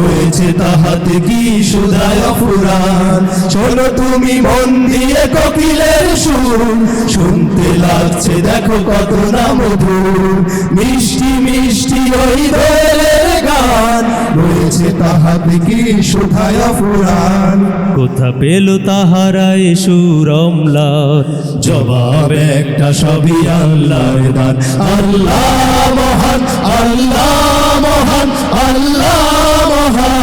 রয়েছে তাহাতে কি সুদায় ফুরান শোনো তুমি মন দিয়ে কোকিলের সুর শুনতে লাগছে দেখো কত না মধুর। মিষ্টি মিষ্টি ওই দোয়েলের গান রয়েছে তাহাতে কি সুধায় ফুরান কোথা পেল তাহারা এ সুরমলার জবাব একটা সবই আল্লাহর দান। আল্লাহ মহান আল্লাহ মহান আল্লাহ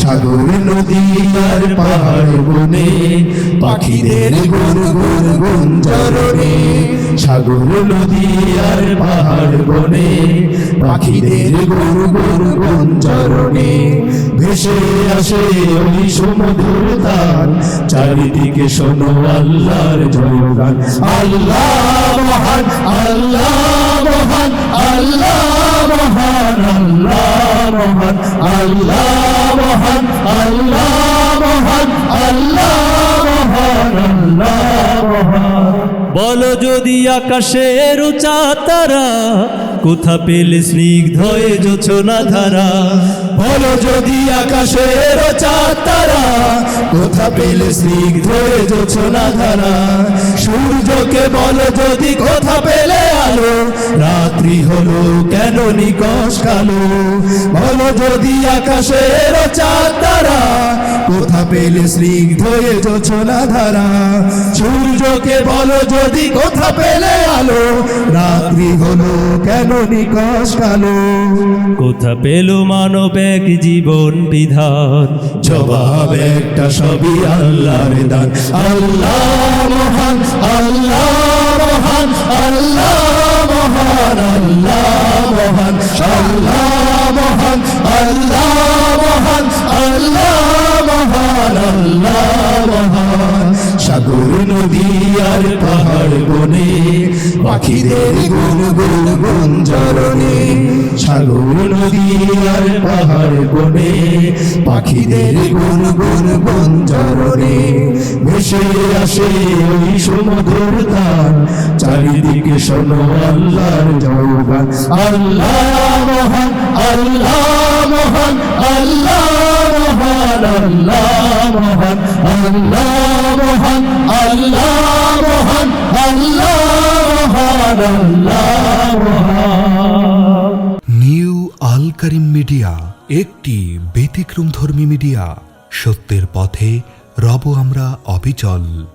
সাগর নদী আর পাহাড় বনে, পাখিদের গুন গুন গুন জরনে সাগর নদী আর পাহাড় বনে, পাখিদের গুন গুন গুন জরনে ভেসে আসে ওই সমুদ্র তার চারিদিকে শোনো আল্লাহর জয়গান। আল্লাহ মহান আল্লাহ মহান আল্লাহ মহান আল্লাহ মহান, আল্লাহ মহান আল্লাহ মহান আল্লাহ মহান আল্লাহ মহান বলো যদি আকাশের উঁচা তারা, কোথা পেলে স্নিগ্ধ জোছনা ধারা? বলো যদি আকাশের তারা, কোথা পেলে স্নিগ্ধ জোছনা ধারা? সূর্যকে বলো যদি কোথা পেলে আলো রাত্রি হলো কেন নিকশ কালো? বলো যদি আকাশের চাঁদ তারা কোথা পেলে স্নিগ্ধ জোছনা ধারা? সূর্যকে বলো যদি কোথা পেলে আলো? রাত্রি হলো কেন নিকশ কালো? কোথা পেল মানব এক জীবন বিধান? জবাব একটা সবই আল্লাহর দান। আল্লাহ মহান আল্লাহ মহান আল্লাহ মহান আল্লাহ মহান আল্লাহ মহান আল্লাহ মহান আল্লাহ মহান সাগর নদী আর পাহাড় বনে, পাখিদের গুন গুন জরনে সাগর নদী আর পাহাড় বনে, পাখিদের গুন গুন জরনে ভেসে আসে ওই সমুদ্র তার চারিদিকে শোনো আল্লাহর জয়গান আল্লাহ মহান আল্লাহ মহান আল্লাহ মহান আল্লাহ মহান, আল্লাহ মহান আল্লাহ মহান আল্লাহ মহান আল্লাহ মহান নিউ আল করিম মিডিয়া, একটি ব্যতিক্রমধর্মী মিডিয়া। সত্যের পথে রব আমরা অবিচল।